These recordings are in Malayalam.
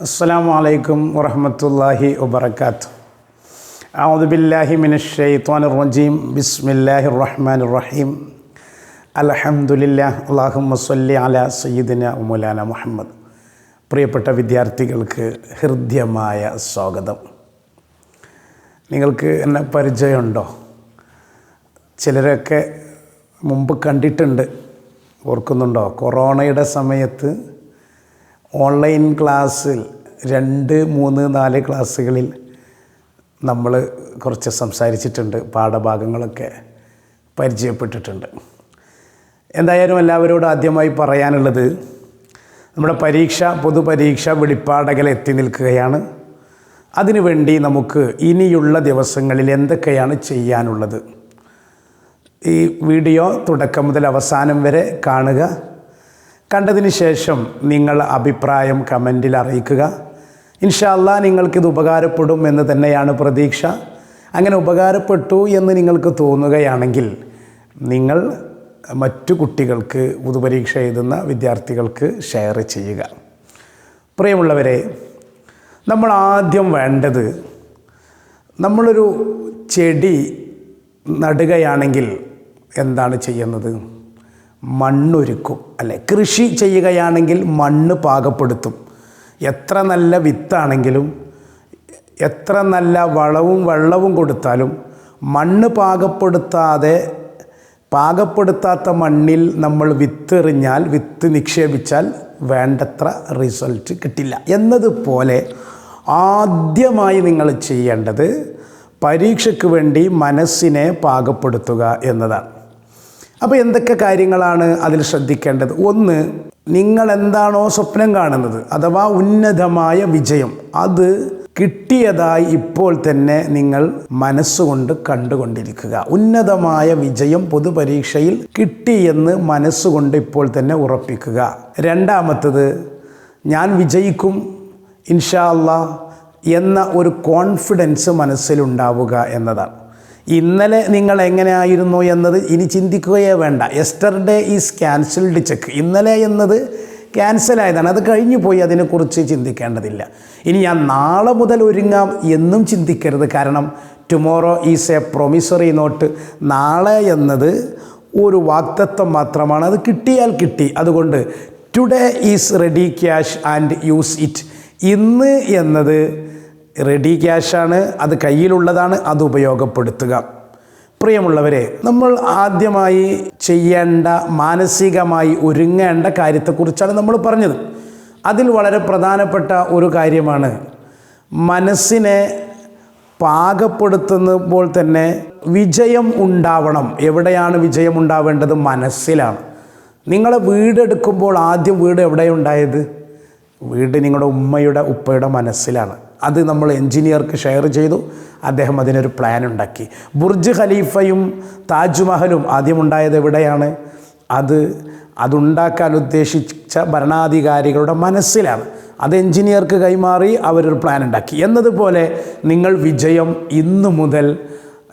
السلام عليكم ورحمة الله وبركاته أعوذ بالله من الشيطان الرجيم بسم الله الرحمن الرحيم الحمد لله اللهم صل على سيدنا ومولانا മുഹമ്മദ് പ്രിയപ്പെട്ട വിദ്യാർത്ഥികൾക്ക് ഹൃദ്യമായ സ്വാഗതം നിങ്ങൾക്ക് എന്നെ പരിചയമുണ്ടോ ചിലരൊക്കെ മുമ്പ് കണ്ടിട്ടുണ്ട് ഓർക്കുന്നുണ്ടോ കൊറോണയുടെ സമയത്ത് ഓൺലൈൻ ക്ലാസ്സിൽ രണ്ട് മൂന്ന് നാല് ക്ലാസ്സുകളിൽ നമ്മൾ കുറച്ച് സംസാരിച്ചിട്ടുണ്ട് പാഠഭാഗങ്ങളൊക്കെ പരിചയപ്പെട്ടിട്ടുണ്ട്. എന്തായാലും എല്ലാവരോടും ആദ്യമായി പറയാനുള്ളത് നമ്മുടെ പരീക്ഷ പൊതുപരീക്ഷ വെളിപ്പാടകൽ എത്തി നിൽക്കുകയാണ്. അതിനുവേണ്ടി നമുക്ക് ഇനിയുള്ള ദിവസങ്ങളിൽ എന്തൊക്കെയാണ് ചെയ്യാനുള്ളത്? ഈ വീഡിയോ തുടക്കം മുതൽ അവസാനം വരെ കാണുക. കണ്ടതിന് ശേഷം നിങ്ങൾ അഭിപ്രായം കമന്റിൽ അറിയിക്കുക. ഇൻഷാല്ല നിങ്ങൾക്കിത് ഉപകാരപ്പെടും എന്ന് തന്നെയാണ് പ്രതീക്ഷ. അങ്ങനെ ഉപകാരപ്പെട്ടു എന്ന് നിങ്ങൾക്ക് തോന്നുകയാണെങ്കിൽ നിങ്ങൾ മറ്റു കുട്ടികൾക്ക് പൊതുപരീക്ഷ എഴുതുന്ന വിദ്യാർത്ഥികൾക്ക് ഷെയർ ചെയ്യുക. പ്രിയമുള്ളവരെ നമ്മൾ ആദ്യം വേണ്ടത് നമ്മളൊരു ചെടി നടുകയാണെങ്കിൽ എന്താണ് ചെയ്യുന്നത്? മണ്ണൊരുക്കും. അല്ലെ? കൃഷി ചെയ്യുകയാണെങ്കിൽ മണ്ണ് പാകപ്പെടുത്തും. എത്ര നല്ല വിത്താണെങ്കിലും എത്ര നല്ല വളവും വെള്ളവും കൊടുത്താലും മണ്ണ് പാകപ്പെടുത്താതെ പാകപ്പെടുത്താത്ത മണ്ണിൽ നമ്മൾ വിത്തെറിഞ്ഞാൽ വിത്ത് നിക്ഷേപിച്ചാൽ വേണ്ടത്ര റിസൾട്ട് കിട്ടില്ല. എന്നതുപോലെ ആദ്യമായി നിങ്ങൾ ചെയ്യേണ്ടത് പരീക്ഷയ്ക്ക് വേണ്ടി മനസ്സിനെ പാകപ്പെടുത്തുക എന്നതാണ്. അപ്പോൾ എന്തൊക്കെ കാര്യങ്ങളാണ് അതിൽ ശ്രദ്ധിക്കേണ്ടത്? ഒന്ന് നിങ്ങൾ എന്താണോ സ്വപ്നം കാണുന്നത് അഥവാ ഉന്നതമായ വിജയം അത് കിട്ടിയതായി ഇപ്പോൾ തന്നെ നിങ്ങൾ മനസ്സുകൊണ്ട് കണ്ടുകൊണ്ടിരിക്കുക. ഉന്നതമായ വിജയം പൊതുപരീക്ഷയിൽ കിട്ടിയെന്ന് മനസ്സുകൊണ്ട് ഇപ്പോൾ തന്നെ ഉറപ്പിക്കുക. രണ്ടാമത്തത് ഞാൻ വിജയിക്കും ഇൻഷാ അല്ലാ എന്ന ഒരു കോൺഫിഡൻസ് മനസ്സിലുണ്ടാവുക എന്നതാണ്. ഇന്നലെ നിങ്ങൾ എങ്ങനെയായിരുന്നു എന്നത് ഇനി ചിന്തിക്കുകയേ വേണ്ട. എസ്റ്റർഡേ ഈസ് ക്യാൻസൽഡ് ചെക്ക് ഇന്നലെ എന്നത് ക്യാൻസലായതാണ് അത് കഴിഞ്ഞു പോയി അതിനെക്കുറിച്ച് ചിന്തിക്കേണ്ടതില്ല. ഇനി ഞാൻ നാളെ മുതൽ ഒരുങ്ങാം എന്നും ചിന്തിക്കരുത്. കാരണം tomorrow is a promissory note നാളെ എന്നത് ഒരു വാക്തത്വം മാത്രമാണ്. അത് കിട്ടിയാൽ കിട്ടി. അതുകൊണ്ട് today is ready cash and use it ഇന്ന് എന്നത് റെഡി ക്യാഷാണ് അത് കയ്യിലുള്ളതാണ് അത് ഉപയോഗപ്പെടുത്തുക. പ്രിയമുള്ളവരെ നമ്മൾ ആദ്യമായി ചെയ്യേണ്ട മാനസികമായി ഒരുങ്ങേണ്ട കാര്യത്തെക്കുറിച്ചാണ് നമ്മൾ പറഞ്ഞത്. അതിൽ വളരെ പ്രധാനപ്പെട്ട ഒരു കാര്യമാണ് മനസ്സിനെ പാകപ്പെടുത്തുമ്പോൾ തന്നെ വിജയം ഉണ്ടാവണം. എവിടെയാണ് വിജയം ഉണ്ടാവേണ്ടത്? മനസ്സിലാണ്. നിങ്ങളെ വീടെടുക്കുമ്പോൾ ആദ്യം വീട് എവിടെയുണ്ടായത്? വീട് നിങ്ങളുടെ ഉമ്മയുടെ ഉപ്പയുടെ മനസ്സിലാണ്. അത് നമ്മൾ എൻജിനീയർക്ക് ഷെയർ ചെയ്തു. അദ്ദേഹം അതിനൊരു പ്ലാൻ ഉണ്ടാക്കി. ബുർജ് ഖലീഫയും താജ്മഹലും ആദ്യമുണ്ടായത് എവിടെയാണ്? അത് അതുണ്ടാക്കാൻ ഉദ്ദേശിച്ച ഭരണാധികാരികളുടെ മനസ്സിലാണ്. അത് എൻജിനീയർക്ക് കൈമാറി അവരൊരു പ്ലാൻ ഉണ്ടാക്കി. എന്നതുപോലെ നിങ്ങൾ വിജയം ഇന്നു മുതൽ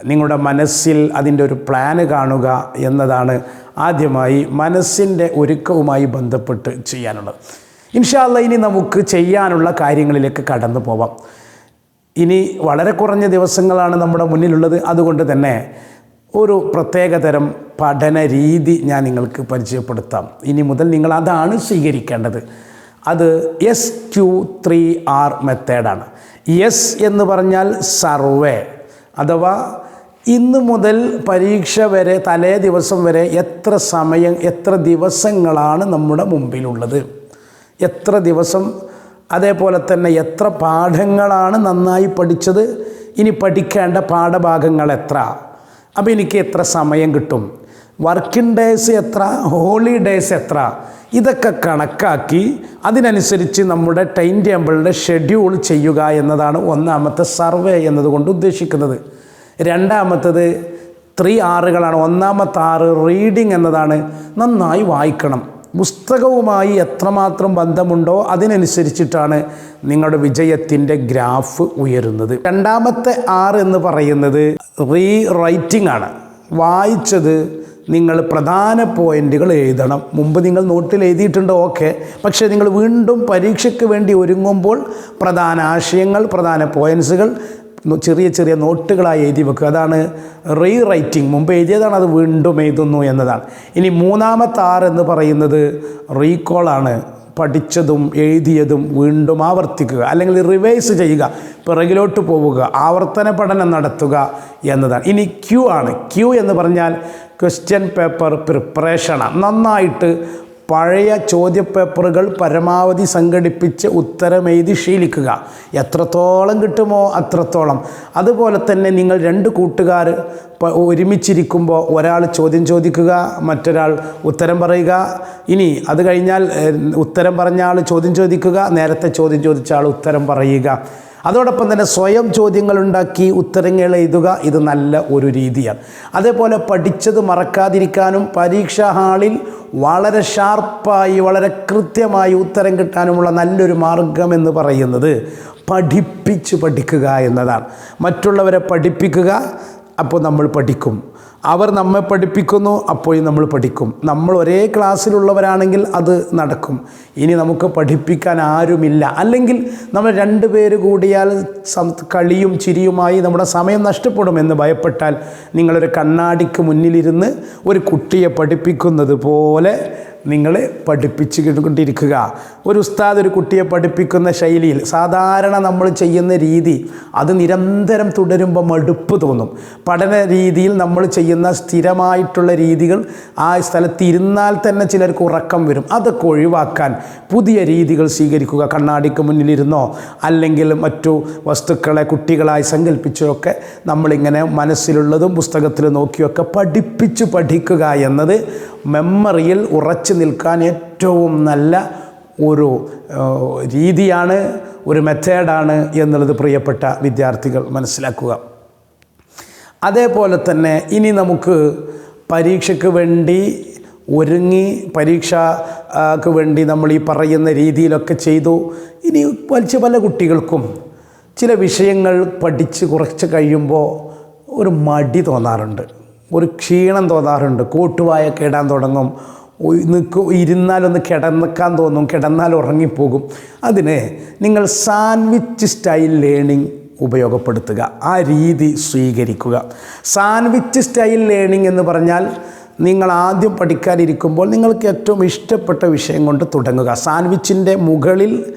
നിങ്ങളുടെ മനസ്സിൽ അതിന്റെ ഒരു പ്ലാന് കാണുക എന്നതാണ് ആദ്യമായി മനസ്സിന്റെ ഒരുക്കവുമായി ബന്ധപ്പെട്ട് ചെയ്യാനുള്ളത്. ഇൻഷാല്ല ഇനി നമുക്ക് ചെയ്യാനുള്ള കാര്യങ്ങളിലേക്ക് കടന്നു പോവാം. ഇനി വളരെ കുറഞ്ഞ ദിവസങ്ങളാണ് നമ്മുടെ മുന്നിലുള്ളത്. അതുകൊണ്ട് തന്നെ ഒരു പ്രത്യേകതരം പഠന രീതി ഞാൻ നിങ്ങൾക്ക് പരിചയപ്പെടുത്താം. ഇനി മുതൽ നിങ്ങൾ അതാണ് സ്വീകരിക്കേണ്ടത്. അത് എസ് ക്യു ത്രീ ആർ മെത്തേഡാണ്. എസ് എന്ന് പറഞ്ഞാൽ സർവേ അഥവാ ഇന്ന് മുതൽ പരീക്ഷ വരെ തലേ ദിവസം വരെ എത്ര സമയം എത്ര ദിവസങ്ങളാണ് നമ്മുടെ മുമ്പിലുള്ളത്. എത്ര ദിവസം അതേപോലെ തന്നെ എത്ര പാഠങ്ങളാണ് നന്നായി പഠിച്ചത് ഇനി പഠിക്കേണ്ട പാഠഭാഗങ്ങൾ എത്ര? അപ്പോൾ എനിക്ക് എത്ര സമയം കിട്ടും? വർക്കിംഗ് ഡേയ്സ് എത്ര? ഹോളിഡേയ്സ് എത്ര? ഇതൊക്കെ കണക്കാക്കി അതിനനുസരിച്ച് നമ്മുടെ ടൈം ടേബിളിന്റെ ഷെഡ്യൂൾ ചെയ്യുക എന്നതാണ് ഒന്നാമത്തെ സർവേ എന്നതുകൊണ്ട് ഉദ്ദേശിക്കുന്നത്. രണ്ടാമത്തത് ത്രീ ആറുകളാണ്. ഒന്നാമത്തെ ആറ് റീഡിംഗ് എന്നതാണ് നന്നായി വായിക്കണം. പുസ്തകവുമായി എത്രമാത്രം ബന്ധമുണ്ടോ അതിനനുസരിച്ചിട്ടാണ് നിങ്ങളുടെ വിജയത്തിന്റെ ഗ്രാഫ് ഉയരുന്നത്. രണ്ടാമത്തെ ആർ എന്ന് പറയുന്നത് റീ റൈറ്റിംഗ് ആണ്. വായിച്ചത് നിങ്ങൾ പ്രധാന പോയിന്റുകൾ എഴുതണം. മുമ്പ് നിങ്ങൾ നോട്ടിൽ എഴുതിയിട്ടുണ്ട് ഓക്കെ. പക്ഷേ നിങ്ങൾ വീണ്ടും പരീക്ഷയ്ക്ക് വേണ്ടി ഒരുങ്ങുമ്പോൾ പ്രധാന ആശയങ്ങൾ പ്രധാന പോയിൻസുകൾ ചെറിയ ചെറിയ നോട്ടുകളായി എഴുതി വെക്കുക. അതാണ് റീ റൈറ്റിംഗ് മുമ്പ് എഴുതിയതാണ് അത് വീണ്ടും എഴുതുന്നു എന്നതാണ്. ഇനി മൂന്നാമത്തെ ആർ എന്ന് പറയുന്നത് റീകോളാണ് പഠിച്ചതും എഴുതിയതും വീണ്ടും ആവർത്തിക്കുക. അല്ലെങ്കിൽ റിവൈസ് ചെയ്യുക. പിറകിലോട്ട് പോവുക. ആവർത്തന പഠനം നടത്തുക എന്നതാണ്. ഇനി ക്യൂ ആണ്. ക്യൂ എന്ന് പറഞ്ഞാൽ ക്വസ്റ്റ്യൻ പേപ്പർ പ്രിപ്പറേഷനാണ്. നന്നായിട്ട് പഴയ ചോദ്യപേപ്പറുകൾ പരമാവധി സംഘടിപ്പിച്ച് ഉത്തരമെഴുതി ശീലിക്കുക. എത്രത്തോളം കിട്ടുമോ അത്രത്തോളം. അതുപോലെ തന്നെ നിങ്ങൾ രണ്ട് കൂട്ടുകാർ ഒരുമിച്ചിരിക്കുമ്പോൾ ഒരാൾ ചോദ്യം ചോദിക്കുക മറ്റൊരാൾ ഉത്തരം പറയുക. ഇനി അത് കഴിഞ്ഞാൽ ഉത്തരം പറഞ്ഞ ആൾ ചോദ്യം ചോദിക്കുക നേരത്തെ ചോദ്യം ചോദിച്ച ആൾ ഉത്തരം പറയുക. അതോടൊപ്പം തന്നെ സ്വയം ചോദ്യങ്ങൾ ഉണ്ടാക്കി ഉത്തരങ്ങൾ എഴുതുക ഇത് നല്ല ഒരു രീതിയാണ്. അതേപോലെ പഠിച്ചത് മറക്കാതിരിക്കാനും പരീക്ഷാ ഹാളിൽ വളരെ ഷാർപ്പായി വളരെ കൃത്യമായി ഉത്തരം കിട്ടാനുമുള്ള നല്ലൊരു മാർഗം എന്ന് പറയുന്നത് പഠിപ്പിച്ച് പഠിക്കുക എന്നതാണ്. മറ്റുള്ളവരെ പഠിപ്പിക്കുക അപ്പോൾ നമ്മൾ പഠിക്കും. അവർ നമ്മെ പഠിപ്പിക്കുന്നു അപ്പോഴും നമ്മൾ പഠിക്കും. നമ്മൾ ഒരേ ക്ലാസ്സിലുള്ളവരാണെങ്കിൽ അത് നടക്കും. ഇനി നമുക്ക് പഠിപ്പിക്കാൻ ആരുമില്ല. അല്ലെങ്കിൽ നമ്മൾ രണ്ട് പേര് കൂടിയാൽ കളിയും ചിരിയുമായി നമ്മുടെ സമയം നഷ്ടപ്പെടുമെന്ന് ഭയപ്പെട്ടാൽ നിങ്ങളൊരു കണ്ണാടിക്ക് മുന്നിലിരുന്ന് ഒരു കുട്ടിയെ പഠിപ്പിക്കുന്നത് പോലെ നിങ്ങൾ പഠിപ്പിച്ച് കൊണ്ടിരിക്കുക ഒരു ഉസ്താദ് ഒരു കുട്ടിയെ പഠിപ്പിക്കുന്ന ശൈലിയിൽ സാധാരണ നമ്മൾ ചെയ്യുന്ന രീതി അത് നിരന്തരം തുടരുമ്പോൾ മടുപ്പ് തോന്നും. പഠന രീതിയിൽ നമ്മൾ ചെയ്യുന്ന സ്ഥിരമായിട്ടുള്ള രീതികൾ ആ സ്ഥലത്ത് ഇരുന്നാൽ തന്നെ ചിലർക്ക് ഉറക്കം വരും. അതൊക്കെ ഒഴിവാക്കാൻ പുതിയ രീതികൾ സ്വീകരിക്കുക. കണ്ണാടിക്ക് മുന്നിലിരുന്നോ അല്ലെങ്കിൽ മറ്റു വസ്തുക്കളെ കുട്ടികളായി സങ്കല്പിച്ചൊക്കെ നമ്മളിങ്ങനെ മനസ്സിലുള്ളതും പുസ്തകത്തിൽ നോക്കിയൊക്കെ പഠിപ്പിച്ചു പഠിക്കുക എന്നത് മെമ്മറിയിൽ ഉറച്ചു നിൽക്കാൻ ഏറ്റവും നല്ല ഒരു രീതിയാണ് ഒരു മെത്തേഡാണ് എന്നുള്ളത് പ്രിയപ്പെട്ട വിദ്യാർത്ഥികൾ മനസ്സിലാക്കുക. അതേപോലെ തന്നെ ഇനി നമുക്ക് പരീക്ഷയ്ക്ക് വേണ്ടി ഒരുങ്ങി പരീക്ഷക്ക് വേണ്ടി നമ്മൾ ഈ പറയുന്ന രീതിയിലൊക്കെ ചെയ്തു. ഇനി വലിച്ച പല കുട്ടികൾക്കും ചില വിഷയങ്ങൾ പഠിച്ച് കുറച്ച് കഴിയുമ്പോൾ ഒരു മടി തോന്നാറുണ്ട്. ഒരു ക്ഷീണം തോന്നാറുണ്ട്. കൂട്ടുവായൊക്കെ ഇടാൻ തുടങ്ങും. നിൽക്കു ഇരുന്നാലൊന്ന് കിടന്നിക്കാൻ തോന്നും കിടന്നാൽ ഉറങ്ങിപ്പോകും. അതിന് നിങ്ങൾ സാൻഡ്വിച്ച് സ്റ്റൈൽ ലേണിംഗ് ഉപയോഗപ്പെടുത്തുക. ആ രീതി സ്വീകരിക്കുക. സാൻഡ്വിച്ച് സ്റ്റൈൽ ലേണിംഗ് എന്ന് പറഞ്ഞാൽ നിങ്ങൾ ആദ്യം പഠിക്കാനിരിക്കുമ്പോൾ നിങ്ങൾക്ക് ഏറ്റവും ഇഷ്ടപ്പെട്ട വിഷയം കൊണ്ട് തുടങ്ങുക. സാൻഡ്വിച്ചിന്റെ മുകളിൽ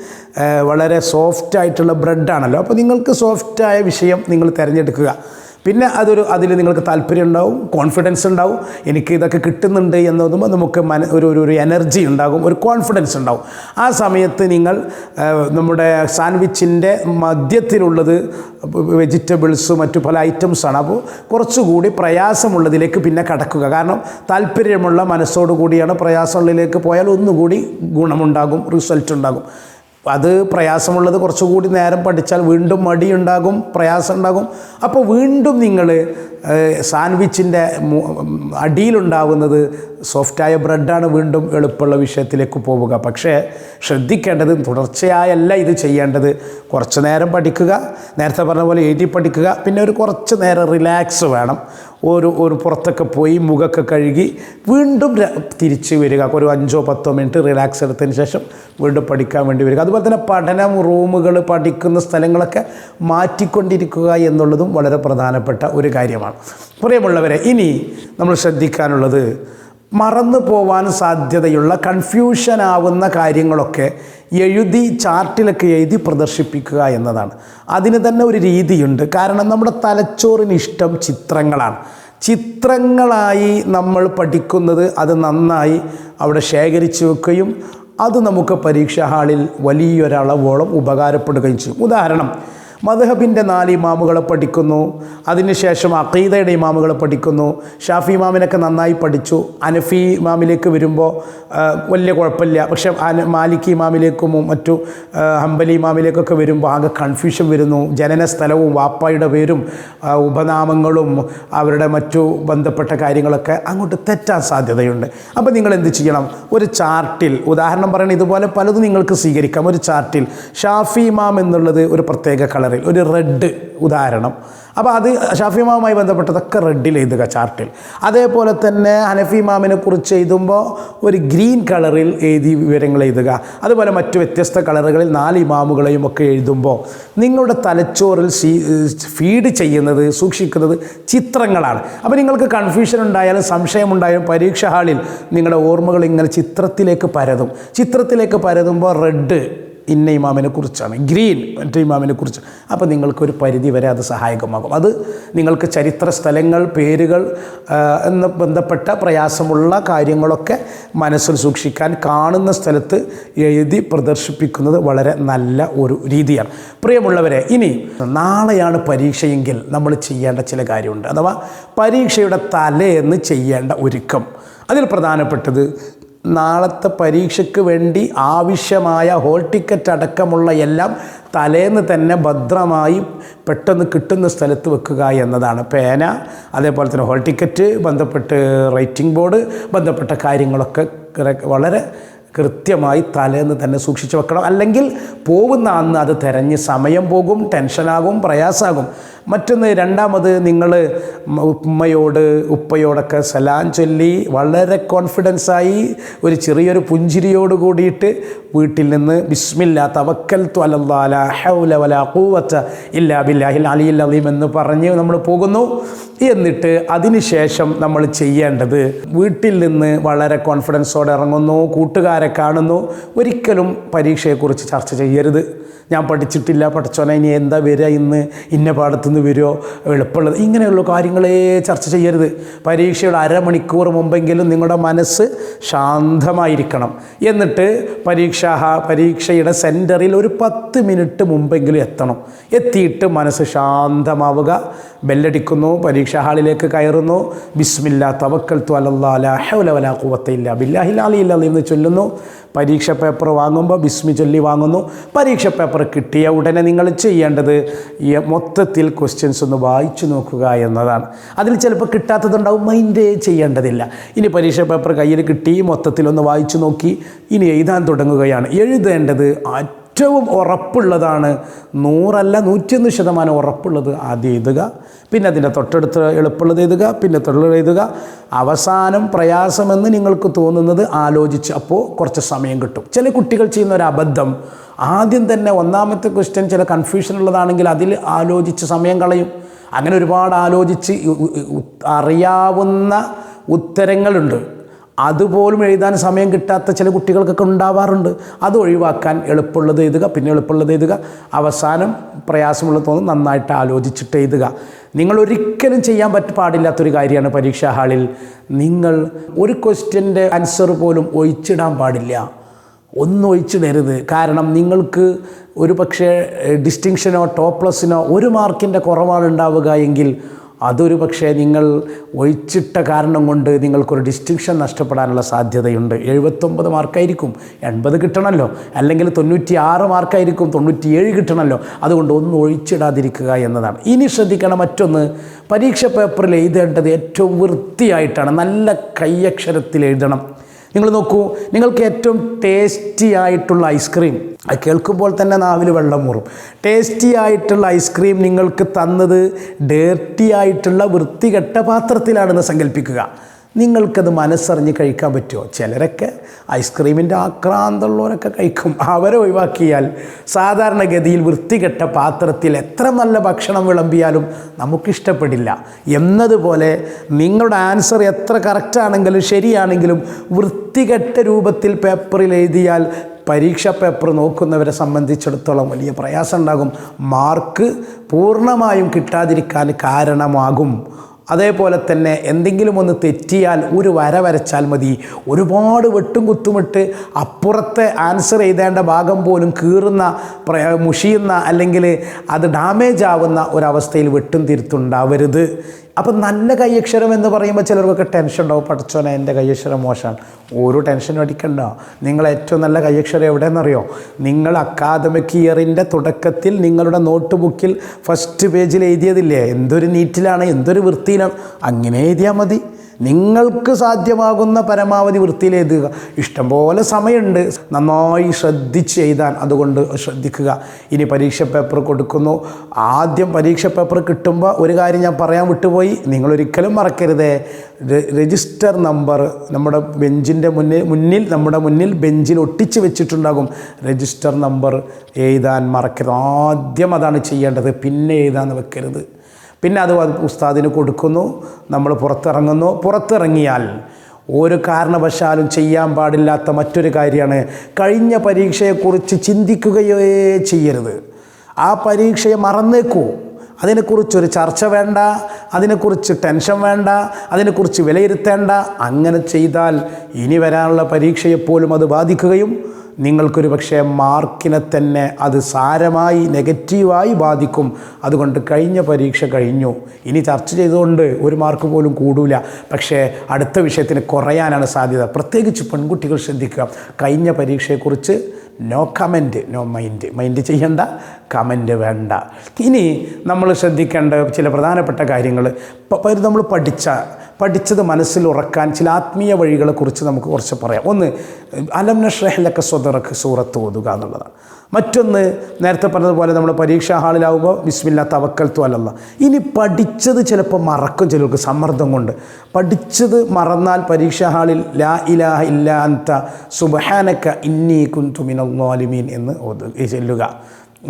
വളരെ സോഫ്റ്റ് ആയിട്ടുള്ള ബ്രെഡാണല്ലോ. അപ്പോൾ നിങ്ങൾക്ക് സോഫ്റ്റായ വിഷയം നിങ്ങൾ തിരഞ്ഞെടുക്കുക. പിന്നെ അതൊരു അതിൽ നിങ്ങൾക്ക് താല്പര്യം ഉണ്ടാവും കോൺഫിഡൻസ് ഉണ്ടാവും എനിക്ക് ഇതൊക്കെ കിട്ടുന്നുണ്ട് എന്നതും നമുക്ക് മന ഒരു ഒരു എനർജി ഉണ്ടാകും ഒരു കോൺഫിഡൻസ് ഉണ്ടാവും. ആ സമയത്ത് നിങ്ങൾ നമ്മുടെ സാൻഡ്വിച്ചിന്റെ മധ്യത്തിലുള്ളത് വെജിറ്റബിൾസ് മറ്റു പല ഐറ്റംസാണ് അപ്പോൾ കുറച്ചുകൂടി പ്രയാസമുള്ളതിലേക്ക് പിന്നെ കടക്കുക. കാരണം താല്പര്യമുള്ള മനസ്സോടുകൂടിയാണ് പ്രയാസമുള്ളതിലേക്ക് പോയാൽ ഒന്നുകൂടി ഗുണമുണ്ടാകും റിസൾട്ട് ഉണ്ടാകും. അത് പ്രയാസമുള്ളത് കുറച്ചുകൂടി നേരം പഠിച്ചാൽ വീണ്ടും മടിയുണ്ടാകും പ്രയാസം ഉണ്ടാകും അപ്പോൾ വീണ്ടും നിങ്ങൾ സാൻഡ്വിച്ചിന്റെ അടിയിലുണ്ടാകുന്നത് സോഫ്റ്റായ ബ്രെഡാണ് വീണ്ടും എളുപ്പമുള്ള വിഷയത്തിലേക്ക് പോവുക. പക്ഷേ ശ്രദ്ധിക്കേണ്ടത് തുടർച്ചയായല്ല ഇത് ചെയ്യേണ്ടത്. കുറച്ച് നേരം പഠിക്കുക നേരത്തെ പറഞ്ഞ പോലെ എഴുതി പഠിക്കുക പിന്നെ ഒരു കുറച്ച് നേരം റിലാക്സ് വേണം. ഒരു ഒരു പുറത്തൊക്കെ പോയി മുഖമൊക്കെ കഴുകി വീണ്ടും തിരിച്ച് വരിക. ഒരു അഞ്ചോ പത്തോ മിനിറ്റ് റിലാക്സ് എടുത്തതിന് ശേഷം വീണ്ടും പഠിക്കാൻ വേണ്ടി വരിക. അതുപോലെ തന്നെ പഠനം റൂമുകൾ പഠിക്കുന്ന സ്ഥലങ്ങളൊക്കെ മാറ്റിക്കൊണ്ടിരിക്കുക എന്നുള്ളതും വളരെ പ്രധാനപ്പെട്ട ഒരു കാര്യമാണ്. പ്രിയമുള്ളവരെ ഇനി നമ്മൾ ശ്രദ്ധിക്കാനുള്ളത് മറന്നു പോവാൻ സാധ്യതയുള്ള കൺഫ്യൂഷൻ ആവുന്ന കാര്യങ്ങളൊക്കെ എഴുതി ചാർട്ടിലൊക്കെ എഴുതി പ്രദർശിപ്പിക്കുക എന്നതാണ്. അതിന് തന്നെ ഒരു രീതിയുണ്ട്. കാരണം നമ്മുടെ തലച്ചോറിന് ഇഷ്ടം ചിത്രങ്ങളാണ്. ചിത്രങ്ങളായി നമ്മൾ പഠിക്കുന്നത് അത് നന്നായി അവിടെ ശേഖരിച്ചു വെക്കുകയും അത് നമുക്ക് പരീക്ഷാ ഹാളിൽ വലിയൊരളവോളം ഉപകാരപ്പെടുകയും ചെയ്യും. ഉദാഹരണം മദ്ഹബിന്റെ നാല് ഇമാമുകളെ പഠിക്കുന്നു. അതിനുശേഷം അഖീദയുടെ ഇമാമുകളെ പഠിക്കുന്നു. ഷാഫി ഇമാമിനൊക്കെ നന്നായി പഠിച്ചു. അനഫി ഇമാമിലേക്ക് വരുമ്പോൾ വലിയ കുഴപ്പമില്ല. പക്ഷേ മാലിക് ഇമാമിലേക്കും മറ്റു ഹംബലി ഇമാമിലേക്കൊക്കെ വരുമ്പോൾ ആകെ കൺഫ്യൂഷൻ വരുന്നു. ജനന സ്ഥലവും വാപ്പായുടെ പേരും ഉപനാമങ്ങളും അവരുടെ മറ്റു ബന്ധപ്പെട്ട കാര്യങ്ങളൊക്കെ അങ്ങോട്ട് തെറ്റാൻ സാധ്യതയുണ്ട്. അപ്പോൾ നിങ്ങൾ എന്ത് ചെയ്യണം? ഒരു ചാർട്ടിൽ ഉദാഹരണം പറയണ ഇതുപോലെ പലതും നിങ്ങൾക്ക് സ്വീകരിക്കാം. ഒരു ചാർട്ടിൽ ഷാഫി ഇമാം എന്നുള്ളത് ഒരു പ്രത്യേക കളർ. കളറിൽ ഒരു റെഡ് ഉദാഹരണം. അപ്പോൾ അത് ഷാഫി ഇമാമുമായി ബന്ധപ്പെട്ടതൊക്കെ റെഡിൽ എഴുതുക ചാർട്ടിൽ അതേപോലെ തന്നെ ഹനഫി ഇമാമിനെ കുറിച്ച് എഴുതുമ്പോൾ ഒരു ഗ്രീൻ കളറിൽ എഴുതി വിവരങ്ങൾ എഴുതുക. അതുപോലെ മറ്റു വ്യത്യസ്ത കളറുകളിൽ നാല് ഇമാമുകളെയും ഒക്കെ എഴുതുമ്പോൾ നിങ്ങളുടെ തലച്ചോറിൽ ഫീഡ് ചെയ്യുന്നത് സൂക്ഷിക്കുന്നത് ചിത്രങ്ങളാണ്. അപ്പോൾ നിങ്ങൾക്ക് കൺഫ്യൂഷൻ ഉണ്ടായാലും സംശയമുണ്ടായാലും പരീക്ഷ ഹാളിൽ നിങ്ങളുടെ ഓർമ്മകൾ ഇങ്ങനെ ചിത്രത്തിലേക്ക് പരതും. ചിത്രത്തിലേക്ക് പരതുമ്പോൾ റെഡ് ഇന്ന ഇമാമിനെ കുറിച്ചാണ്. ഗ്രീൻ മറ്റേ ഇമാമിനെ കുറിച്ച്. അപ്പോൾ നിങ്ങൾക്കൊരു പരിധി വരെ അത് സഹായകമാകും. അത് നിങ്ങൾക്ക് ചരിത്ര സ്ഥലങ്ങൾ പേരുകൾ എന്ന് ബന്ധപ്പെട്ട പ്രയാസമുള്ള കാര്യങ്ങളൊക്കെ മനസ്സിൽ സൂക്ഷിക്കാൻ കാണുന്ന സ്ഥലത്ത് എഴുതി പ്രദർശിപ്പിക്കുന്നത് വളരെ നല്ല ഒരു രീതിയാണ്. പ്രിയമുള്ളവരെ ഇനി നാളെയാണ് പരീക്ഷയെങ്കിൽ നമ്മൾ ചെയ്യേണ്ട ചില കാര്യമുണ്ട്. അഥവാ പരീക്ഷയുടെ തലേന്ന് ചെയ്യേണ്ട ഒരുക്കം. അതിൽ പ്രധാനപ്പെട്ടത് നാളത്തെ പരീക്ഷയ്ക്ക് വേണ്ടി ആവശ്യമായ ഹോൾ ടിക്കറ്റ് അടക്കമുള്ള എല്ലാം തലേന്ന് തന്നെ ഭദ്രമായി പെട്ടെന്ന് കിട്ടുന്ന സ്ഥലത്ത് വെക്കുക എന്നതാണ്. പേന അതേപോലെ തന്നെ ഹോൾ ടിക്കറ്റ് ബന്ധപ്പെട്ട് റൈറ്റിംഗ് ബോർഡ് ബന്ധപ്പെട്ട കാര്യങ്ങളൊക്കെ വളരെ കൃത്യമായി തലേന്ന് തന്നെ സൂക്ഷിച്ചു വെക്കണം. അല്ലെങ്കിൽ പോകുന്ന അന്ന് അത് തിരഞ്ഞ് സമയം പോകും ടെൻഷനാകും പ്രയാസാകും മറ്റൊന്ന് രണ്ടാമത് നിങ്ങൾ ഉമ്മയോട് ഉപ്പയോടൊക്കെ സലാം ചൊല്ലി വളരെ കോൺഫിഡൻസായി ഒരു ചെറിയൊരു പുഞ്ചിരിയോട് കൂടിയിട്ട് വീട്ടിൽ നിന്ന് ബിസ്മില്ല തവക്കൽ ത്വലല്ലാല ഹൗല വല കൂവച്ച ഇല്ലാ ബില്ലാഹിൽ അലിയിൽ അലീം എന്ന് പറഞ്ഞ് നമ്മൾ പോകുന്നു. എന്നിട്ട് അതിനുശേഷം നമ്മൾ ചെയ്യേണ്ടത് വീട്ടിൽ നിന്ന് വളരെ കോൺഫിഡൻസോടെ ഇറങ്ങുന്നു കൂട്ടുകാരെ കാണുന്നു. ഒരിക്കലും പരീക്ഷയെക്കുറിച്ച് ചർച്ച ചെയ്യരുത്. ഞാൻ പഠിച്ചിട്ടില്ല പഠിച്ചോനെ ഇനി എന്താ വരിക ഇന്ന്? ഇന്ന പാടത്തുനിന്ന് വരുമോ എളുപ്പമുള്ളത്. ഇങ്ങനെയുള്ള കാര്യങ്ങളെ ചർച്ച ചെയ്യരുത്. പരീക്ഷയുടെ അരമണിക്കൂർ മുമ്പെങ്കിലും നിങ്ങളുടെ മനസ്സ് ശാന്തമായിരിക്കണം. എന്നിട്ട് പരീക്ഷ പരീക്ഷയുടെ സെന്ററിൽ ഒരു പത്ത് മിനിറ്റ് മുമ്പെങ്കിലും എത്തണം. എത്തിയിട്ട് മനസ്സ് ശാന്തമാവുക. ബെല്ലടിക്കുന്നു പരീക്ഷാ ഹാളിലേക്ക് കയറുന്നു. ബിസ്മില്ല തവക്കൽ തു അലല്ലാ ഹൗല വലാ ഖുവത്തയില്ല ബില്ലാഹിൽ അലിയില്ല എന്ന് ചൊല്ലുന്നു. പരീക്ഷ പേപ്പർ വാങ്ങുമ്പോൾ ബിസ്മി ചൊല്ലി വാങ്ങുന്നു. പരീക്ഷ പേപ്പർ കിട്ടിയ ഉടനെ നിങ്ങൾ ചെയ്യേണ്ടത് ഈ മൊത്തത്തിൽ ക്വസ്റ്റ്യൻസ് ഒന്ന് വായിച്ചു നോക്കുക എന്നതാണ്. അതിൽ ചിലപ്പോൾ കിട്ടാത്തതുണ്ടാവും മൈൻഡ് ചെയ്യേണ്ടതില്ല. ഇനി പരീക്ഷ പേപ്പർ കയ്യിൽ കിട്ടി മൊത്തത്തിൽ ഒന്ന് വായിച്ചു നോക്കി. ഇനി എഴുതാൻ തുടങ്ങുകയാണ്. എഴുതേണ്ടത് ഏറ്റവും ഉറപ്പുള്ളതാണ് നൂറല്ല നൂറ്റിയൊന്ന് ശതമാനം ഉറപ്പുള്ളത് ആദ്യം എഴുതുക പിന്നെ അതിന്റെ തൊട്ടടുത്ത് എളുപ്പമുള്ളത് എഴുതുക പിന്നെ തൊഴിൽ എഴുതുക. അവസാനം പ്രയാസമെന്ന് നിങ്ങൾക്ക് തോന്നുന്നത് ആലോചിച്ച് അപ്പോൾ കുറച്ച് സമയം കിട്ടും. ചില കുട്ടികൾ ചെയ്യുന്ന ഒരു അബദ്ധം ആദ്യം തന്നെ ഒന്നാമത്തെ ക്വസ്റ്റ്യൻ ചില കൺഫ്യൂഷൻ ഉള്ളതാണെങ്കിൽ അതിൽ ആലോചിച്ച് സമയം കളയും. അങ്ങനെ ഒരുപാട് ആലോചിച്ച് അറിയാവുന്ന ഉത്തരങ്ങളുണ്ട്. അതുപോലും എഴുതാൻ സമയം കിട്ടാത്ത ചില കുട്ടികൾക്കൊക്കെ ഉണ്ടാവാറുണ്ട്. അത് ഒഴിവാക്കാൻ എളുപ്പമുള്ളത് എഴുതുക പിന്നെ എളുപ്പമുള്ളത് എഴുതുക. അവസാനം പ്രയാസമുള്ള തോന്നും നന്നായിട്ട് ആലോചിച്ചിട്ട് എഴുതുക. നിങ്ങൾ ഒരിക്കലും ചെയ്യാൻ പറ്റ പാടില്ലാത്തൊരു കാര്യമാണ് പരീക്ഷാ ഹാളിൽ. നിങ്ങൾ ഒരു ക്വസ്റ്റ്യന്റെ ആൻസർ പോലും ഒഴിച്ചിടാൻ പാടില്ല. ഒന്നും ഒഴിച്ചിടരുത്. കാരണം നിങ്ങൾക്ക് ഒരു പക്ഷേ ഡിസ്റ്റിങ്ഷനോ ടോപ്പ് പ്ലസിനോ ഒരു മാർക്കിന്റെ കുറവാണ് ഉണ്ടാവുക എങ്കിൽ അതൊരു പക്ഷേ നിങ്ങൾ ഒഴിച്ചിട്ട കാരണം കൊണ്ട് നിങ്ങൾക്കൊരു ഡിസ്റ്റിങ്ഷൻ നഷ്ടപ്പെടാനുള്ള സാധ്യതയുണ്ട്. എഴുപത്തൊമ്പത് മാർക്കായിരിക്കും. എൺപത് കിട്ടണമല്ലോ അല്ലെങ്കിൽ തൊണ്ണൂറ്റി ആറ് മാർക്കായിരിക്കും. തൊണ്ണൂറ്റിയേഴ് കിട്ടണമല്ലോ അതുകൊണ്ട് ഒന്നും ഒഴിച്ചിടാതിരിക്കുക എന്നതാണ്. ഇനി ശ്രദ്ധിക്കണം മറ്റൊന്ന്. പരീക്ഷ പേപ്പറിൽ എഴുതേണ്ടത് ഏറ്റവും വൃത്തിയായിട്ടാണ്. നല്ല കൈയക്ഷരത്തിൽ എഴുതണം. നിങ്ങൾ നോക്കൂ നിങ്ങൾക്ക് ഏറ്റവും ടേസ്റ്റി ആയിട്ടുള്ള ഐസ്ക്രീം അത് കേൾക്കുമ്പോൾ തന്നെ നാവിൽ വെള്ളം മുറും ടേസ്റ്റി ആയിട്ടുള്ള ഐസ്ക്രീം നിങ്ങൾക്ക് തന്നത് ഡേർട്ടി ആയിട്ടുള്ള വൃത്തികെട്ട പാത്രത്തിലാണെന്ന് സങ്കല്പിക്കുക. നിങ്ങൾക്കത് മനസ്സറിഞ്ഞ് കഴിക്കാൻ പറ്റുമോ? ചിലരൊക്കെ ഐസ്ക്രീമിന്റെ ആക്രാന്തമുള്ളവരൊക്കെ കഴിക്കും. അവരെ ഒഴിവാക്കിയാൽ സാധാരണഗതിയിൽ വൃത്തികെട്ട പാത്രത്തിൽ എത്ര നല്ല ഭക്ഷണം വിളമ്പിയാലും നമുക്കിഷ്ടപ്പെടില്ല. എന്നതുപോലെ നിങ്ങളുടെ ആൻസർ എത്ര കറക്റ്റാണെങ്കിലും ശരിയാണെങ്കിലും വൃത്തികെട്ട രൂപത്തിൽ പേപ്പറിൽ എഴുതിയാൽ പരീക്ഷ പേപ്പർ നോക്കുന്നവരെ സംബന്ധിച്ചിടത്തോളം വലിയ പ്രയാസം ഉണ്ടാകും മാർക്ക് പൂർണമായും കിട്ടാതിരിക്കാൻ കാരണമാകും. അതേപോലെ തന്നെ എന്തെങ്കിലും ഒന്ന് തെറ്റിയാൽ ഒരു വര വരച്ചാൽ മതി. ഒരുപാട് വെട്ടും കുത്തുമിട്ട് അപ്പുറത്തെ ആൻസർ എഴുതേണ്ട ഭാഗം പോലും കീറുന്ന മുഷിയുന്ന അല്ലെങ്കിൽ അത് ഡാമേജ് ആവുന്ന ഒരവസ്ഥയിൽ വെട്ടും തിരുത്തുണ്ടാവരുത്. അപ്പം നല്ല കൈയക്ഷരം എന്ന് പറയുമ്പോൾ ചിലർക്കൊക്കെ ടെൻഷൻ ഉണ്ടാവും. പഠിച്ചോനെ എന്റെ കൈയക്ഷരം മോശമാണ്. ഒരു ടെൻഷനും അടിക്കണ്ട. നിങ്ങൾ ഏറ്റവും നല്ല കൈയക്ഷരം എവിടെയെന്നറിയോ? നിങ്ങൾ അക്കാദമിക് ഇയറിന്റെ തുടക്കത്തിൽ നിങ്ങളുടെ നോട്ട് ബുക്കിൽ ഫസ്റ്റ് പേജിൽ എഴുതിയതില്ലേ? എന്തൊരു നീറ്റിലാണ് എന്തൊരു വൃത്തിയിലാണ്. അങ്ങനെ എഴുതിയാൽ മതി. നിങ്ങൾക്ക് സാധ്യമാകുന്ന പരമാവധി വൃത്തിയിൽ ഇഷ്ടംപോലെ സമയമുണ്ട്. നന്നായി ശ്രദ്ധിച്ച് എഴുതാൻ അതുകൊണ്ട് ശ്രദ്ധിക്കുക. ഇനി പരീക്ഷ പേപ്പർ കൊടുക്കുന്നു. ആദ്യം പരീക്ഷ പേപ്പർ കിട്ടുമ്പോൾ ഒരു കാര്യം ഞാൻ പറയാൻ വിട്ടുപോയി. നിങ്ങളൊരിക്കലും മറക്കരുതേ. രജിസ്റ്റർ നമ്പർ നമ്മുടെ ബെഞ്ചിന്റെ മുന്നിൽ മുന്നിൽ നമ്മുടെ മുന്നിൽ ബെഞ്ചിൽ ഒട്ടിച്ച് വെച്ചിട്ടുണ്ടാകും. രജിസ്റ്റർ നമ്പർ എഴുതാൻ മറക്കരുത്. ആദ്യം അതാണ് ചെയ്യേണ്ടത്. പിന്നെ എഴുതാൻ വെക്കരുത്. പിന്നെ അത് ഉസ്താദിന് കൊടുക്കുന്നു നമ്മൾ പുറത്തിറങ്ങുന്നു. പുറത്തിറങ്ങിയാൽ ഒരു കാരണവശാലും ചെയ്യാൻ പാടില്ലാത്ത മറ്റൊരു കാര്യമാണ് കഴിഞ്ഞ പരീക്ഷയെക്കുറിച്ച് ചിന്തിക്കുകയേ ചെയ്യരുത്. ആ പരീക്ഷയെ മറന്നേക്കൂ. അതിനെക്കുറിച്ചൊരു ചർച്ച വേണ്ട അതിനെക്കുറിച്ച് ടെൻഷൻ വേണ്ട അതിനെക്കുറിച്ച് വിലയിരുത്തേണ്ട. അങ്ങനെ ചെയ്താൽ ഇനി വരാനുള്ള പരീക്ഷയെപ്പോലും അത് ബാധിക്കുകയും നിങ്ങൾക്കൊരു പക്ഷേ മാർക്കിനെ തന്നെ അത് സാരമായി നെഗറ്റീവായി ബാധിക്കും. അതുകൊണ്ട് കഴിഞ്ഞ പരീക്ഷ കഴിഞ്ഞു. ഇനി ചർച്ച ചെയ്തുകൊണ്ട് ഒരു മാർക്ക് പോലും കൂടൂല. പക്ഷേ അടുത്ത വിഷയത്തിന് കുറയാനാണ് സാധ്യത. പ്രത്യേകിച്ച് പെൺകുട്ടികൾ ശ്രദ്ധിക്കുക. കഴിഞ്ഞ പരീക്ഷയെക്കുറിച്ച് no comment no mind mind ചെയ്യണ്ട. കമന്റ് വേണ്ട. ഇനി നമ്മൾ ശ്രദ്ധിക്കേണ്ട ചില പ്രധാനപ്പെട്ട കാര്യങ്ങൾ. നമ്മൾ പഠിച്ച പഠിച്ചത് മനസ്സിൽ ഉറക്കാൻ ചില ആത്മീയ വഴികളെക്കുറിച്ച് നമുക്ക് കുറച്ച് പറയാം. ഒന്ന് അലം നഷ്റഹലൊക്കെ സ്വതറക്ക് സൂറത്ത് ഓതുക എന്നുള്ളതാണ്. മറ്റൊന്ന് നേരത്തെ പറഞ്ഞതുപോലെ നമ്മൾ പരീക്ഷാ ഹാളിലാവുമ്പോൾ ബിസ്മില്ല തവക്കൽ തോലല്ല ഇനി പഠിച്ചത് ചിലപ്പോൾ മറക്കും ചിലർക്ക് സമ്മർദ്ദം കൊണ്ട്. പഠിച്ചത് മറന്നാൽ പരീക്ഷാ ഹാളിൽ ലാ ഇലാഹ ഇല്ല അന്ത സുബഹാനക്ക ഇന്നി കുന്തു മിനൽ എന്ന് ഓതു ചെല്ലുക.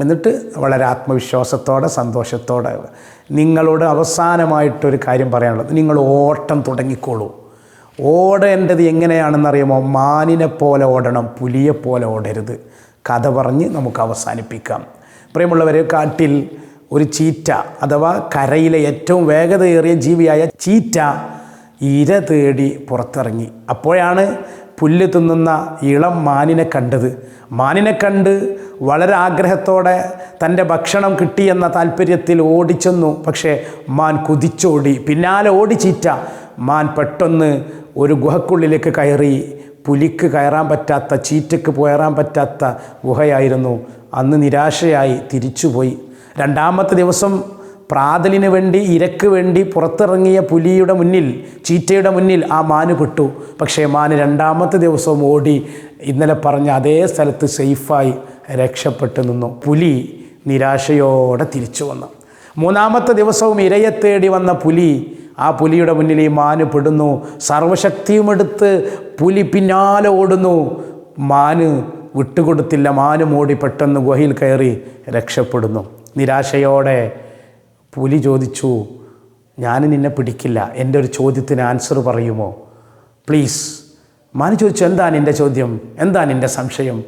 എന്നിട്ട് വളരെ ആത്മവിശ്വാസത്തോടെ സന്തോഷത്തോടെ നിങ്ങളോട് അവസാനമായിട്ടൊരു കാര്യം പറയാനുള്ളത്. നിങ്ങൾ ഓട്ടം തുടങ്ങിക്കോളൂ. ഓടേണ്ടത് എങ്ങനെയാണെന്നറിയുമോ? മാനിനെ പോലെ ഓടണം പുലിയെ പോലെ ഓടരുത്. കഥ പറഞ്ഞ് നമുക്ക് അവസാനിപ്പിക്കാം. പ്രിയമുള്ളവർ കാട്ടിൽ ഒരു ചീറ്റ അഥവാ കരയിലെ ഏറ്റവും വേഗതയേറിയ ജീവിയായ ചീറ്റ ഇര തേടി പുറത്തിറങ്ങി. അപ്പോഴാണ് പുല്ല് തിന്നുന്ന ഇളം മാനിനെ കണ്ടത്. മാനിനെ കണ്ട് വളരെ ആഗ്രഹത്തോടെ തന്റെ ഭക്ഷണം കിട്ടിയെന്ന താല്പര്യത്തിൽ ഓടിച്ചെന്നു. പക്ഷേ മാൻ കുതിച്ചോടി. പിന്നാലെ ഓടിച്ചീറ്റ മാൻ പെട്ടെന്ന് ഒരു ഗുഹക്കുള്ളിലേക്ക് കയറി. പുലിക്ക് കയറാൻ പറ്റാത്ത ചീറ്റയ്ക്ക് കയറാൻ പറ്റാത്ത ഗുഹയായിരുന്നു. അന്ന് നിരാശയായി തിരിച്ചുപോയി. രണ്ടാമത്തെ ദിവസം പ്രാതലിന് വേണ്ടി ഇരക്ക് വേണ്ടി പുറത്തിറങ്ങിയ പുലിയുടെ മുന്നിൽ ചീറ്റയുടെ മുന്നിൽ ആ മാന് പെട്ടു. പക്ഷേ മാന് രണ്ടാമത്തെ ദിവസവും ഓടി ഇന്നലെ പറഞ്ഞ അതേ സ്ഥലത്ത് സേഫായി രക്ഷപ്പെട്ടു നിന്നു. പുലി നിരാശയോടെ തിരിച്ചു വന്നു. മൂന്നാമത്തെ ദിവസവും ഇരയെ തേടി വന്ന പുലി ആ പുലിയുടെ മുന്നിൽ ഈ മാന് പെടുന്നു. സർവശക്തിയുമെടുത്ത് പുലി പിന്നാലെ ഓടുന്നു. മാന് വിട്ടുകൊടുത്തില്ല. മാനും ഓടി പെട്ടെന്ന് ഗുഹയിൽ കയറി രക്ഷപ്പെടുന്നു. നിരാശയോടെ പുലി ചോദിച്ചു ഞാൻ നിന്നെ പിടിക്കില്ല. എന്റെ ഒരു ചോദ്യത്തിന് ആൻസർ പറയുമോ? പ്ലീസ് മാന് ചോദിച്ചു എന്താണ് എന്റെ ചോദ്യം? എന്താണ് എന്റെ സംശയം?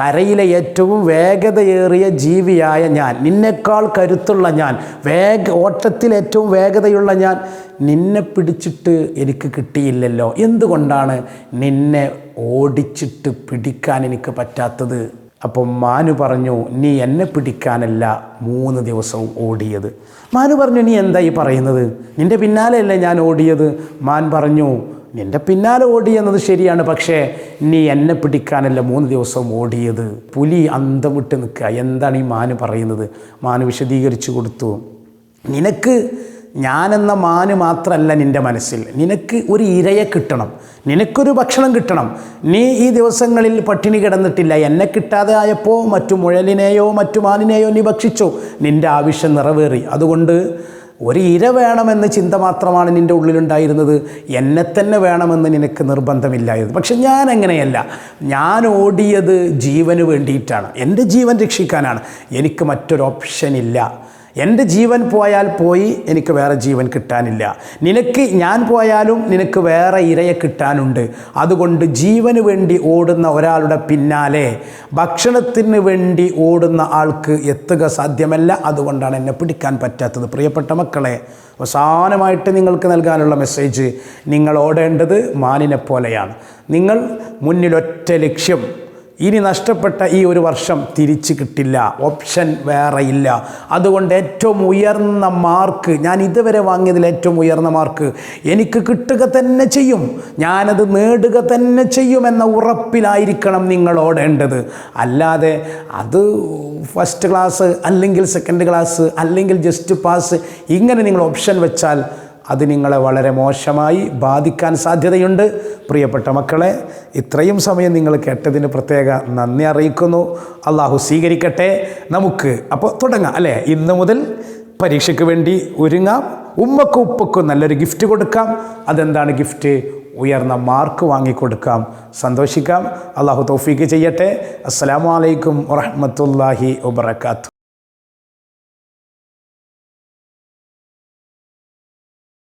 കരയിലെ ഏറ്റവും വേഗതയേറിയ ജീവിയായ ഞാൻ നിന്നേക്കാൾ കരുത്തുള്ള ഞാൻ വേഗ ഓട്ടത്തിൽ ഏറ്റവും വേഗതയുള്ള ഞാൻ നിന്നെ പിടിച്ചിട്ട് എനിക്ക് കിട്ടിയില്ലല്ലോ. എന്തുകൊണ്ടാണ് നിന്നെ ഓടിച്ചിട്ട് പിടിക്കാൻ എനിക്ക് പറ്റാത്തത്? അപ്പം മാനു പറഞ്ഞു നീ എന്നെ പിടിക്കാനല്ല മൂന്ന് ദിവസവും ഓടിയത്. മാനു പറഞ്ഞു നീ എന്താ ഈ പറയുന്നത്? നിന്റെ പിന്നാലെയല്ലേ ഞാൻ ഓടിയത്? മാൻ പറഞ്ഞു നിന്റെ പിന്നാലെ ഓടി എന്നത് ശരിയാണ് പക്ഷേ നീ എന്നെ പിടിക്കാനല്ല മൂന്ന് ദിവസം ഓടിയത്. പുലി അന്തം വിട്ട് നിൽക്കുക. എന്താണ് ഈ മാന് പറയുന്നത്? മാന് വിശദീകരിച്ചു കൊടുത്തു. നിനക്ക് ഞാനെന്ന മാന് മാത്രമല്ല നിന്റെ മനസ്സിൽ. നിനക്ക് ഒരു ഇരയെ കിട്ടണം. നിനക്കൊരു ഭക്ഷണം കിട്ടണം. നീ ഈ ദിവസങ്ങളിൽ പട്ടിണി കിടന്നിട്ടില്ല. എന്നെ കിട്ടാതെ ആയപ്പോൾ മറ്റു മുഴലിനെയോ മറ്റു മാനിനെയോ നീ ഭക്ഷിച്ചു. നിന്റെ ആവശ്യം നിറവേറി. അതുകൊണ്ട് ഒരു ഇര വേണമെന്ന ചിന്ത മാത്രമാണ് നിന്റെ ഉള്ളിലുണ്ടായിരുന്നത്. എന്നെ തന്നെ വേണമെന്ന് നിനക്ക് നിർബന്ധമില്ലായിരുന്നു. പക്ഷെ ഞാൻ അങ്ങനെയല്ല. ഞാൻ ഓടിയത് ജീവന് വേണ്ടിയിട്ടാണ്. എന്റെ ജീവൻ രക്ഷിക്കാനാണ്. എനിക്ക് മറ്റൊരു ഓപ്ഷൻ ഇല്ല എന്റെ ജീവൻ പോയാൽ പോയി എനിക്ക് വേറെ ജീവൻ കിട്ടാനില്ല. നിനക്ക് ഞാൻ പോയാലും നിനക്ക് വേറെ ഇരയെ കിട്ടാനുണ്ട്. അതുകൊണ്ട് ജീവന് വേണ്ടി ഓടുന്ന ഒരാളുടെ പിന്നാലെ ഭക്ഷണത്തിന് വേണ്ടി ഓടുന്ന ആൾക്ക് എത്തുക സാധ്യമല്ല. അതുകൊണ്ടാണ് എന്നെ പിടിക്കാൻ പറ്റാത്തത്. പ്രിയപ്പെട്ട മക്കളെ അവസാനമായിട്ട് നിങ്ങൾക്ക് നൽകാനുള്ള മെസ്സേജ് നിങ്ങൾ ഓടേണ്ടത് മാനിനെ പോലെയാണ്. നിങ്ങൾ മുന്നിലൊറ്റ ലക്ഷ്യം ഇനി നഷ്ടപ്പെട്ട ഈ ഒരു വർഷം തിരിച്ചു കിട്ടില്ല. ഓപ്ഷൻ വേറെ ഇല്ല. അതുകൊണ്ട് ഏറ്റവും ഉയർന്ന മാർക്ക് ഞാൻ ഇതുവരെ വാങ്ങിയതിൽ ഏറ്റവും ഉയർന്ന മാർക്ക് എനിക്ക് കിട്ടുക തന്നെ ചെയ്യും. ഞാനത് നേടുക തന്നെ ചെയ്യുമെന്ന ഉറപ്പിലായിരിക്കണം നിങ്ങൾ ഓടേണ്ടത്. അല്ലാതെ അത് ഫസ്റ്റ് ക്ലാസ് അല്ലെങ്കിൽ സെക്കൻഡ് ക്ലാസ് അല്ലെങ്കിൽ ജസ്റ്റ് പാസ് ഇങ്ങനെ നിങ്ങൾ ഓപ്ഷൻ വെച്ചാൽ അത് നിങ്ങളെ വളരെ മോശമായി ബാധിക്കാൻ സാധ്യതയുണ്ട്. പ്രിയപ്പെട്ട മക്കളെ ഇത്രയും സമയം നിങ്ങൾ കേട്ടതിന് പ്രത്യേക നന്ദി അറിയിക്കുന്നു. അള്ളാഹു സ്വീകരിക്കട്ടെ. നമുക്ക് അപ്പോൾ തുടങ്ങാം അല്ലേ? ഇന്ന് മുതൽ പരീക്ഷയ്ക്ക് വേണ്ടി ഒരുങ്ങാം. ഉമ്മക്കും ഉപ്പക്കും നല്ലൊരു ഗിഫ്റ്റ് കൊടുക്കാം. അതെന്താണ് ഗിഫ്റ്റ് ഉയർന്ന മാർക്ക് വാങ്ങിക്കൊടുക്കാം. സന്തോഷിക്കാം. അള്ളാഹു തൗഫീക്ക് ചെയ്യട്ടെ. അസ്സാം വലൈക്കും വറഹ്മത്തുള്ളാഹി വബറകാതുഹു